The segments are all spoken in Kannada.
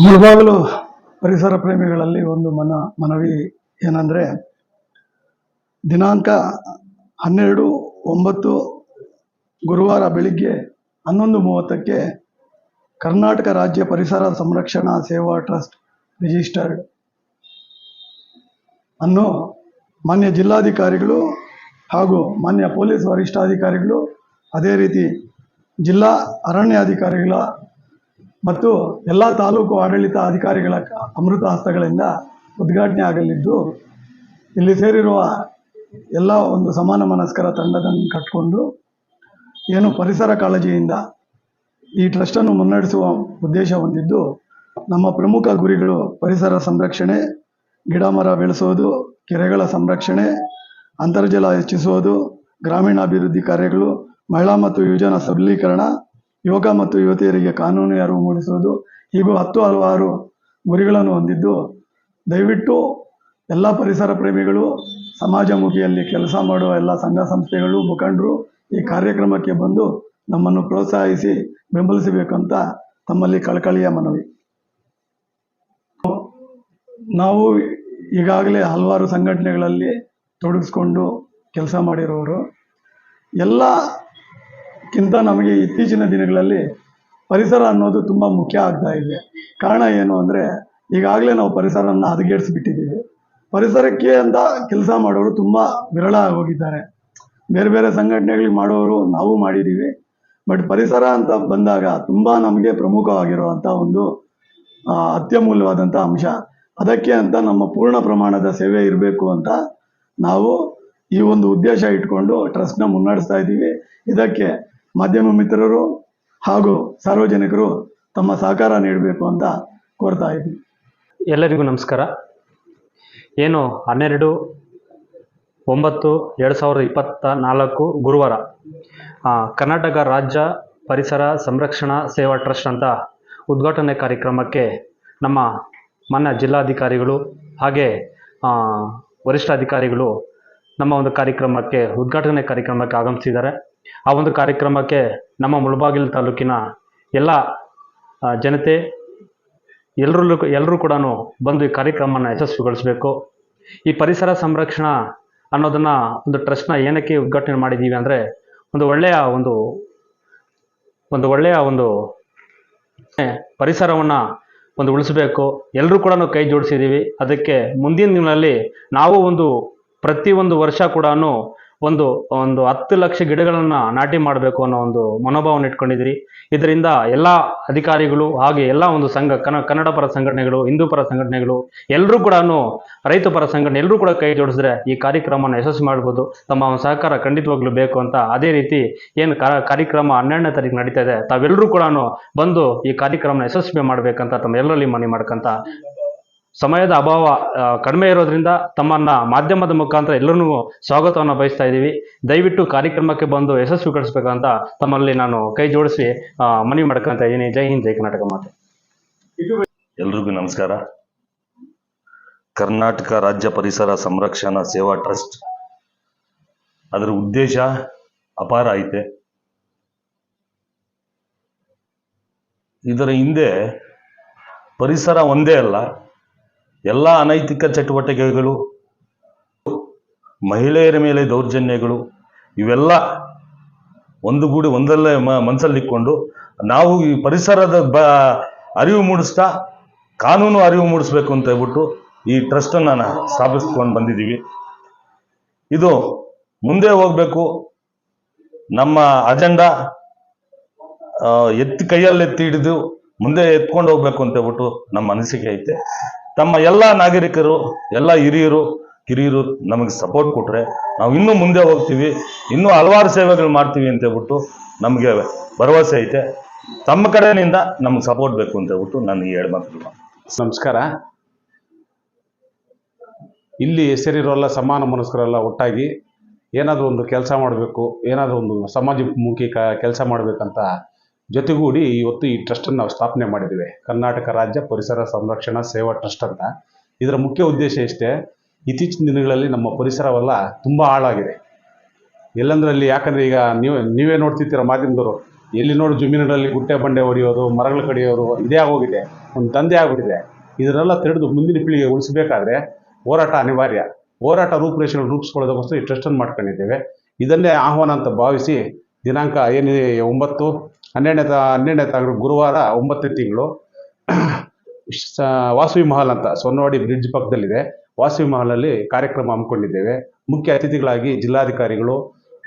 ಮುಳಬಾಗಿಲು ಪರಿಸರ ಪ್ರೇಮಿಗಳಲ್ಲಿ ಒಂದು ಮನ ಮನವಿ ಏನಂದರೆ, ದಿನಾಂಕ ಹನ್ನೆರಡು ಒಂಬತ್ತು ಗುರುವಾರ ಬೆಳಿಗ್ಗೆ ಹನ್ನೊಂದು ಮೂವತ್ತಕ್ಕೆ ಕರ್ನಾಟಕ ರಾಜ್ಯ ಪರಿಸರ ಸಂರಕ್ಷಣಾ ಸೇವಾ ಟ್ರಸ್ಟ್ ರಿಜಿಸ್ಟರ್ಡ್ ಅನ್ನು ಮಾನ್ಯ ಜಿಲ್ಲಾಧಿಕಾರಿಗಳು ಹಾಗೂ ಮಾನ್ಯ ಪೊಲೀಸ್ ವರಿಷ್ಠಾಧಿಕಾರಿಗಳು ಅದೇ ರೀತಿ ಜಿಲ್ಲಾ ಅರಣ್ಯಾಧಿಕಾರಿಗಳ ಮತ್ತು ಎಲ್ಲ ತಾಲೂಕು ಆಡಳಿತ ಅಧಿಕಾರಿಗಳ ಅಮೃತ ಹಸ್ತಗಳಿಂದ ಉದ್ಘಾಟನೆ ಆಗಲಿದ್ದು, ಇಲ್ಲಿ ಸೇರಿರುವ ಎಲ್ಲ ಒಂದು ಸಮಾನ ಮನಸ್ಕರ ತಂಡದನ್ನು ಕಟ್ಟಿಕೊಂಡು ಏನು ಪರಿಸರ ಕಾಳಜಿಯಿಂದ ಈ ಟ್ರಸ್ಟನ್ನು ಮುನ್ನಡೆಸುವ ಉದ್ದೇಶ ಹೊಂದಿದ್ದು, ನಮ್ಮ ಪ್ರಮುಖ ಗುರಿಗಳು ಪರಿಸರ ಸಂರಕ್ಷಣೆ, ಗಿಡ ಮರ ಬೆಳೆಸೋದು, ಕೆರೆಗಳ ಸಂರಕ್ಷಣೆ, ಅಂತರ್ಜಲ ಹೆಚ್ಚಿಸುವುದು, ಗ್ರಾಮೀಣಾಭಿವೃದ್ಧಿ ಕಾರ್ಯಗಳು, ಮಹಿಳಾ ಮತ್ತು ಯುವಜನ ಸಬಲೀಕರಣ ಯುವಕ ಮತ್ತು ಯುವತಿಯರಿಗೆ ಕಾನೂನು ಅರಿವು ಮೂಡಿಸುವುದು? ಹೀಗೂ ಹತ್ತು ಹಲವಾರು ಗುರಿಗಳನ್ನು ಹೊಂದಿದ್ದು, ದಯವಿಟ್ಟು ಎಲ್ಲ ಪರಿಸರ ಪ್ರೇಮಿಗಳು ಸಮಾಜಮುಖಿಯಲ್ಲಿ ಕೆಲಸ ಮಾಡುವ ಎಲ್ಲ ಸಂಘ ಸಂಸ್ಥೆಗಳು, ಮುಖಂಡರು ಈ ಕಾರ್ಯಕ್ರಮಕ್ಕೆ ಬಂದು ನಮ್ಮನ್ನು ಪ್ರೋತ್ಸಾಹಿಸಿ, ಬೆಂಬಲಿಸಬೇಕಂತ ತಮ್ಮಲ್ಲಿ ಕಳಕಳಿಯ ಮನವಿ. ನಾವು ಈಗಾಗಲೇ ಹಲವಾರು ಸಂಘಟನೆಗಳಲ್ಲಿ ತೊಡಗಿಸ್ಕೊಂಡು ಕೆಲಸ ಮಾಡಿರೋರು. ಎಲ್ಲಕ್ಕಿಂತ ನಮಗೆ ಇತ್ತೀಚಿನ ದಿನಗಳಲ್ಲಿ ಪರಿಸರ ಅನ್ನೋದು ತುಂಬ ಮುಖ್ಯ ಆಗ್ತಾ ಇದೆ. ಕಾರಣ ಏನು ಅಂದರೆ, ಈಗಾಗಲೇ ನಾವು ಪರಿಸರವನ್ನು ಹದಗೆಡಿಸ್ಬಿಟ್ಟಿದ್ದೀವಿ. ಪರಿಸರಕ್ಕೆ ಅಂತ ಕೆಲಸ ಮಾಡೋರು ತುಂಬ ವಿರಳ ಹೋಗಿದ್ದಾರೆ. ಬೇರೆ ಬೇರೆ ಸಂಘಟನೆಗಳಿಗೆ ಮಾಡೋರು ನಾವು ಮಾಡಿದ್ದೀವಿ. ಬಟ್ ಪರಿಸರ ಅಂತ ಬಂದಾಗ ತುಂಬ ನಮಗೆ ಪ್ರಮುಖವಾಗಿರುವಂಥ ಒಂದು ಅತ್ಯಮೂಲ್ಯವಾದಂಥ ಅಂಶ. ಅದಕ್ಕೆ ಅಂತ ನಮ್ಮ ಪೂರ್ಣ ಪ್ರಮಾಣದ ಸೇವೆ ಇರಬೇಕು ಅಂತ ನಾವು ಈ ಒಂದು ಉದ್ದೇಶ ಇಟ್ಕೊಂಡು ಟ್ರಸ್ಟ್ನ ಮುನ್ನಡೆಸ್ತಾ ಇದ್ದೀವಿ. ಇದಕ್ಕೆ ಮಾಧ್ಯಮ ಮಿತ್ರರು ಹಾಗೂ ಸಾರ್ವಜನಿಕರು ತಮ್ಮ ಸಹಕಾರ ನೀಡಬೇಕು ಅಂತ ಕೋರ್ತಾ ಇದ್ದೀನಿ ಎಲ್ಲರಿಗೂ ನಮಸ್ಕಾರ. ಏನು ಹನ್ನೆರಡು, ಒಂಬತ್ತು, ಎರಡು ಸಾವಿರದ ಇಪ್ಪತ್ತ ನಾಲ್ಕು ಗುರುವಾರ ಕರ್ನಾಟಕ ರಾಜ್ಯ ಪರಿಸರ ಸಂರಕ್ಷಣಾ ಸೇವಾ ಟ್ರಸ್ಟ್ ಅಂತ ಉದ್ಘಾಟನೆ ಕಾರ್ಯಕ್ರಮಕ್ಕೆ ನಮ್ಮ ಮನ್ನ ಜಿಲ್ಲಾಧಿಕಾರಿಗಳು ಹಾಗೆ ವರಿಷ್ಠಾಧಿಕಾರಿಗಳು ನಮ್ಮ ಒಂದು ಕಾರ್ಯಕ್ರಮಕ್ಕೆ, ಉದ್ಘಾಟನೆ ಕಾರ್ಯಕ್ರಮಕ್ಕೆ ಆಗಮಿಸಿದ್ದಾರೆ. ಆ ಒಂದು ಕಾರ್ಯಕ್ರಮಕ್ಕೆ ನಮ್ಮ ಮುಳಬಾಗಿಲು ತಾಲೂಕಿನ ಎಲ್ಲ ಜನತೆ ಎಲ್ಲರೂ ಎಲ್ಲರೂ ಕೂಡ ಬಂದು ಈ ಕಾರ್ಯಕ್ರಮನ ಯಶಸ್ವಿಗೊಳಿಸಬೇಕು. ಈ ಪರಿಸರ ಸಂರಕ್ಷಣಾ ಅನ್ನೋದನ್ನ ಒಂದು ಟ್ರಸ್ಟ್ನ ಏನಕ್ಕೆ ಉದ್ಘಾಟನೆ ಮಾಡಿದ್ದೀವಿ ಅಂದರೆ ಒಂದು ಒಳ್ಳೆಯ ಒಂದು ಒಂದು ಒಳ್ಳೆಯ ಒಂದು ಪರಿಸರವನ್ನು ಒಂದು ಉಳಿಸಬೇಕು. ಎಲ್ಲರೂ ಕೂಡ ಕೈ ಜೋಡಿಸಿದ್ದೀವಿ ಅದಕ್ಕೆ ಮುಂದಿನ ದಿನಗಳಲ್ಲಿ ನಾವು ಒಂದು ಪ್ರತಿ ಒಂದು ವರ್ಷ ಕೂಡ ಒಂದು ಒಂದು ಹತ್ತು ಲಕ್ಷ ಗಿಡಗಳನ್ನು ನಾಟಿ ಮಾಡಬೇಕು ಅನ್ನೋ ಒಂದು ಮನೋಭಾವನ ಇಟ್ಕೊಂಡಿದ್ದೀರಿ. ಇದರಿಂದ ಎಲ್ಲ ಅಧಿಕಾರಿಗಳು ಹಾಗೆ ಎಲ್ಲ ಒಂದು ಸಂಘ, ಕನ, ಕನ್ನಡ ಪರ ಸಂಘಟನೆಗಳು, ಹಿಂದೂ ಪರ ಸಂಘಟನೆಗಳು ಎಲ್ಲರೂ ಕೂಡ ರೈತ ಪರ ಸಂಘಟನೆ ಎಲ್ಲರೂ ಕೂಡ ಕೈ ಜೋಡಿಸಿದ್ರೆ ಈ ಕಾರ್ಯಕ್ರಮನ ಯಶಸ್ವಿ ಮಾಡ್ಬೋದು. ತಮ್ಮ ಒಂದು ಸಹಕಾರ ಖಂಡಿತವಾಗ್ಲೂ ಬೇಕು ಅಂತ ಅದೇ ರೀತಿ ಏನು ಕಾರ್ಯಕ್ರಮ ಹನ್ನೆರಡನೇ ತಾರೀಕು ನಡೀತಾ ಇದೆ ತಾವೆಲ್ಲರೂ ಕೂಡ ಬಂದು ಈ ಕಾರ್ಯಕ್ರಮನ ಯಶಸ್ವಿ ಮಾಡ್ಬೇಕಂತ, ತಮ್ಮ ಎಲ್ಲರಲ್ಲಿ ಮನವಿ ಮಾಡ್ಕಂತ ಸಮಯದ ಅಭಾವ ಕಡಿಮೆ ಇರೋದ್ರಿಂದ ತಮ್ಮನ್ನ ಮಾಧ್ಯಮದ ಮುಖಾಂತರ ಎಲ್ಲರೂ ಸ್ವಾಗತವನ್ನು ಬಯಸ್ತಾ ಇದ್ದೀವಿ. ದಯವಿಟ್ಟು ಕಾರ್ಯಕ್ರಮಕ್ಕೆ ಬಂದು ಯಶಸ್ವಿ ಕಳಿಸ್ಬೇಕಂತ ತಮ್ಮಲ್ಲಿ ನಾನು ಕೈ ಜೋಡಿಸಿ ಮನವಿ ಮಾಡ್ಕೊಂತ ಇದ್ದೀನಿ. ಜೈ ಹಿಂದ್, ಜೈ ಕರ್ನಾಟಕ ಮಾತೆ. ಎಲ್ರಿಗೂ ನಮಸ್ಕಾರ. ಕರ್ನಾಟಕ ರಾಜ್ಯ ಪರಿಸರ ಸಂರಕ್ಷಣಾ ಸೇವಾ ಟ್ರಸ್ಟ್ ಅದರ ಉದ್ದೇಶ ಅಪಾರ ಐತೆ. ಇದರ ಹಿಂದೆ ಪರಿಸರ ಒಂದೇ ಅಲ್ಲ ಎಲ್ಲ ಅನೈತಿಕ ಚಟುವಟಿಕೆಗಳು, ಮಹಿಳೆಯರ ಮೇಲೆ ದೌರ್ಜನ್ಯಗಳು, ಇವೆಲ್ಲ ಒಂದುಗೂಡಿ ಒಂದಲ್ಲೇ ಮನಸ್ಸಲ್ಲಿಕ್ಕೊಂಡು ನಾವು ಈ ಪರಿಸರದ ಬ, ಅರಿವು ಮೂಡಿಸ್ತಾ, ಕಾನೂನು ಅರಿವು ಮೂಡಿಸ್ಬೇಕು ಅಂತ ಹೇಳ್ಬಿಟ್ಟು ಈ ಟ್ರಸ್ಟನ್ನು ನಾನು ಸ್ಥಾಪಿಸ್ಕೊಂಡು ಬಂದಿದ್ದೀವಿ. ಇದು ಮುಂದೆ ಹೋಗಬೇಕು. ನಮ್ಮ ಅಜೆಂಡಾ ಎತ್ತಿ ಕೈಯಲ್ಲಿ ಎತ್ತಿ ಹಿಡಿದು ಮುಂದೆ ಎತ್ಕೊಂಡು ಹೋಗ್ಬೇಕು ಅಂತ ಹೇಳ್ಬಿಟ್ಟು ನಮ್ಮ ಅನಿಸಿಕೆ ಐತೆ. ತಮ್ಮ ಎಲ್ಲ ನಾಗರಿಕರು, ಎಲ್ಲ ಹಿರಿಯರು, ಕಿರಿಯರು ನಮಗೆ ಸಪೋರ್ಟ್ ಕೊಟ್ಟರೆ ನಾವು ಇನ್ನೂ ಮುಂದೆ ಹೋಗ್ತೀವಿ, ಇನ್ನೂ ಹಲವಾರು ಸೇವೆಗಳು ಮಾಡ್ತೀವಿ ಅಂತ ಹೇಳ್ಬಿಟ್ಟು ನಮಗೆ ಭರವಸೆ ಐತೆ. ತಮ್ಮ ಕಡೆಯಿಂದ ನಮ್ಗೆ ಸಪೋರ್ಟ್ ಬೇಕು ಅಂತ ಹೇಳ್ಬಿಟ್ಟು ನಾನು ಈ ಎರಡು ಮಾತು ನಮಸ್ಕಾರ. ಇಲ್ಲಿ ಸೇರಿರೋಲ್ಲ ಸಮಾನ ಮನಸ್ಕರೆಲ್ಲ ಒಟ್ಟಾಗಿ ಏನಾದರೂ ಒಂದು ಕೆಲಸ ಮಾಡಬೇಕು, ಏನಾದರೂ ಒಂದು ಸಮಾಜಮುಖಿ ಕೆಲಸ ಮಾಡಬೇಕಂತ ಜೊತೆಗೂಡಿ ಇವತ್ತು ಈ ಟ್ರಸ್ಟನ್ನು ನಾವು ಸ್ಥಾಪನೆ ಮಾಡಿದ್ದೀವಿ. ಕರ್ನಾಟಕ ರಾಜ್ಯ ಪರಿಸರ ಸಂರಕ್ಷಣಾ ಸೇವಾ ಟ್ರಸ್ಟ್ ಅಂತ. ಇದರ ಮುಖ್ಯ ಉದ್ದೇಶ ಇಷ್ಟೇ, ಇತ್ತೀಚಿನ ದಿನಗಳಲ್ಲಿ ನಮ್ಮ ಪರಿಸರವೆಲ್ಲ ತುಂಬ ಹಾಳಾಗಿದೆ. ಎಲ್ಲಂದ್ರಲ್ಲಿ ಯಾಕಂದರೆ ಈಗ ನೀವು, ನೀವೇ ನೋಡ್ತಿರ್ತೀರ ಮಾಧ್ಯಮದವರು, ಎಲ್ಲಿ ನೋಡಿ ಜಮೀನುಗಳಲ್ಲಿ ಗುಟ್ಟೆ ಬಂಡೆ ಹೊಡೆಯೋದು, ಮರಗಳು ಕಡಿಯೋದು, ಇದೇ ಆಗೋಗಿದೆ. ಒಂದು ತಂದೆ ಆಗ್ಬಿಟ್ಟಿದೆ. ಇದನ್ನೆಲ್ಲ ತಿಳಿದು ಮುಂದಿನ ಪೀಳಿಗೆ ಉಳಿಸಬೇಕಾದ್ರೆ ಹೋರಾಟ ಅನಿವಾರ್ಯ. ಹೋರಾಟ ರೂಪುರೇಷೆಗಳು ರೂಪಿಸ್ಕೊಳ್ಳೋದಕ್ಕೋಸ್ಕರ ಈ ಟ್ರಸ್ಟನ್ನು ಮಾಡ್ಕೊಂಡಿದ್ದೇವೆ. ಇದನ್ನೇ ಆಹ್ವಾನ ಅಂತ ಭಾವಿಸಿ ದಿನಾಂಕ ಏನಿದೆ, ಒಂಬತ್ತು ಹನ್ನೆರಡನೇ ತ ಹನ್ನೆರಡನೇ ತಾರೀಕು ಗುರುವಾರ ಒಂಬತ್ತನೇ ತಿಂಗಳು ವಾಸವಿ ಮಹಲ್ ಅಂತ ಸೊನ್ನವಾಡಿ ಬ್ರಿಡ್ಜ್ ಪಕ್ಕದಲ್ಲಿದೆ. ವಾಸವಿ ಮಹಲಲ್ಲಿ ಕಾರ್ಯಕ್ರಮ ಹಮ್ಮಿಕೊಂಡಿದ್ದೇವೆ. ಮುಖ್ಯ ಅತಿಥಿಗಳಾಗಿ ಜಿಲ್ಲಾಧಿಕಾರಿಗಳು,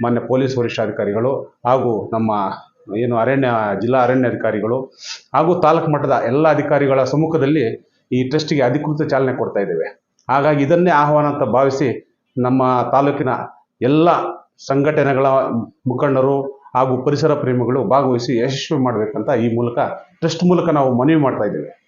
ಮಾನ್ಯ ಪೊಲೀಸ್ ವರಿಷ್ಠಾಧಿಕಾರಿಗಳು ಹಾಗೂ ನಮ್ಮ ಏನು ಅರಣ್ಯ, ಜಿಲ್ಲಾ ಅರಣ್ಯಾಧಿಕಾರಿಗಳು ಹಾಗೂ ತಾಲೂಕು ಮಟ್ಟದ ಎಲ್ಲ ಅಧಿಕಾರಿಗಳ ಸಮ್ಮುಖದಲ್ಲಿ ಈ ಟ್ರಸ್ಟಿಗೆ ಅಧಿಕೃತ ಚಾಲನೆ ಕೊಡ್ತಾ ಇದ್ದೇವೆ. ಹಾಗಾಗಿ ಇದನ್ನೇ ಆಹ್ವಾನ ಅಂತ ಭಾವಿಸಿ ನಮ್ಮ ತಾಲೂಕಿನ ಎಲ್ಲ ಸಂಘಟನೆಗಳ ಮುಖಂಡರು ಹಾಗೂ ಪರಿಸರ ಪ್ರೇಮಿಗಳು ಭಾಗವಹಿಸಿ ಯಶಸ್ವಿ ಮಾಡಬೇಕಂತ ಈ ಮೂಲಕ ಟ್ರಸ್ಟ್ ಮೂಲಕ ನಾವು ಮನವಿ ಮಾಡ್ತಾ ಇದ್ದೇವೆ.